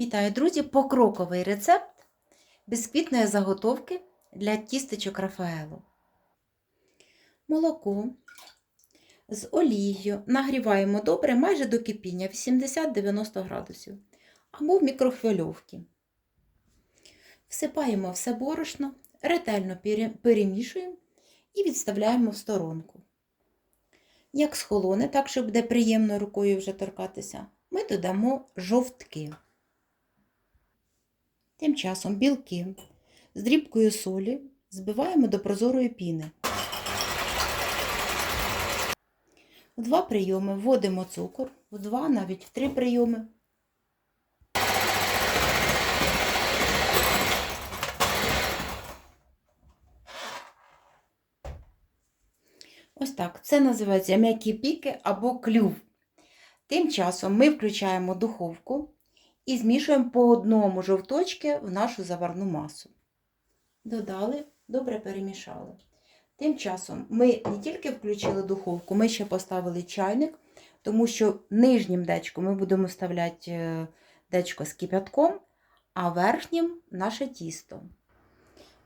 Вітаю, друзі! Покроковий рецепт бісквітної заготовки для тістечок Рафаело. Молоко з олією нагріваємо добре майже до кипіння 80-90 градусів або в мікрохвильовці. Всипаємо все борошно, ретельно перемішуємо і відставляємо в сторонку. Як схолоне, так, щоб буде приємно рукою вже торкатися, ми додамо жовтки. Тим часом білки з дрібкою солі збиваємо до прозорої піни. У два прийоми вводимо цукор, в два, навіть в три прийоми. Ось так. Це називається м'які піки або клюв. Тим часом ми включаємо духовку і змішуємо по одному жовточки в нашу заварну масу. Додали, добре перемішали. Тим часом ми не тільки включили духовку, ми ще поставили чайник, тому що нижнім дечком ми будемо вставляти е, дечко з кипятком, а верхнім наше тісто.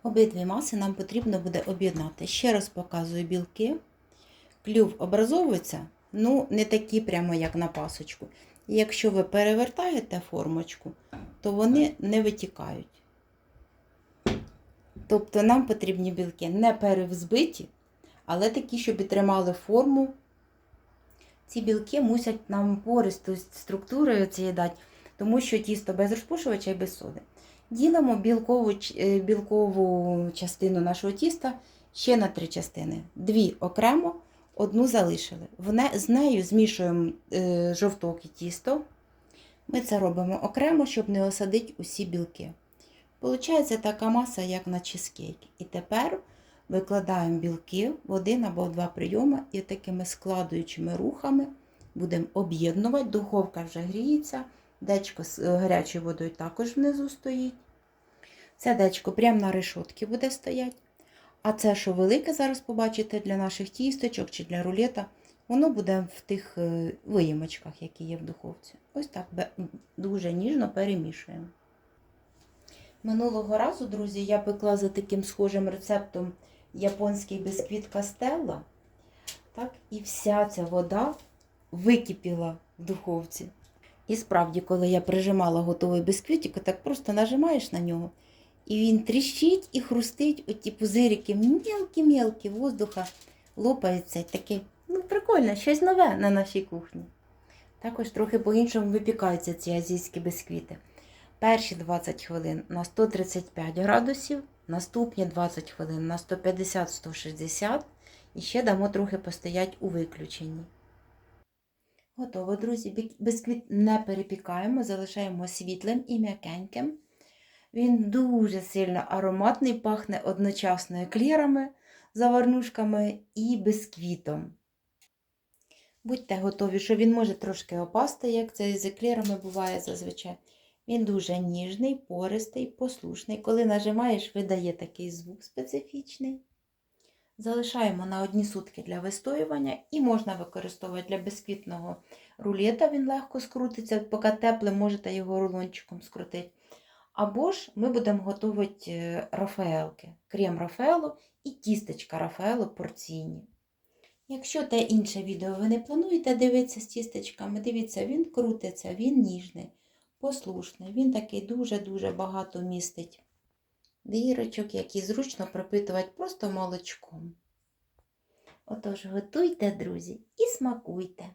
Обидві маси нам потрібно буде об'єднати. Ще раз показую білки. Клюв образовується, ну, не такі прямо, як на пасочку. І якщо ви перевертаєте формочку, то вони не витікають. Тобто нам потрібні білки не перевзбиті, але такі, щоб і тримали форму. Ці білки мусять нам пористу структурою цієї дати, тому що тісто без розпушувача і без соди. Ділимо білкову, е, білкову частину нашого тіста ще на три частини. Дві окремо, одну залишили. В не- з нею змішуємо е, жовток тісто. Ми це робимо окремо, щоб не осадити усі білки. Получається така маса, як на чизкейк. І тепер викладаємо білки в один або два прийоми і такими складуючими рухами будемо об'єднувати. Духовка вже гріється, дечко з е, гарячою водою також внизу стоїть. Це дечко прямо на решотці буде стояти. А це, що велике, зараз побачите для наших тісточок чи для рулета, воно буде в тих е, виємочках, які є в духовці. Ось так дуже ніжно перемішуємо. Минулого разу, друзі, я пекла за таким схожим рецептом японський бисквіт кастелла. Так, і вся ця вода википіла в духовці. І справді, коли я прижимала готовий бисквітик, так просто нажимаєш на нього, і він тріщить і хрустить, оті пузирики мілкі-мілкі воздуха лопаються. Таке, ну, прикольно, щось нове на нашій кухні. Також трохи по-іншому випікаються ці азійські бисквіти. Перші 20 хвилин на 135 градусів, наступні 20 хвилин на 150-160 і ще дамо трохи постоять у виключенні. Готово, друзі. Бисквіт не перепікаємо, залишаємо світлим і м'якеньким. Він дуже сильно ароматний, пахне одночасно еклерами, заварнушками і бисквітом. Будьте готові, що він може трошки опасти, як це з еклерами буває зазвичай. Він дуже ніжний, пористий, послушний. Коли нажимаєш, видає такий звук специфічний. Залишаємо на одні сутки для вистоювання і можна використовувати для бисквітного рулета. Він легко скрутиться, поки тепле, можете його рулончиком скрутити. Або ж ми будемо готувати е, рафаелки, крем рафаело і тістечка рафаело порційні. Якщо те інше відео ви не плануєте дивитися з тістечками, дивіться, він крутиться, він ніжний, послушний, він такий дуже-дуже багато містить дірочок, які зручно пропитувати просто молочком. Отож, готуйте, друзі, і смакуйте!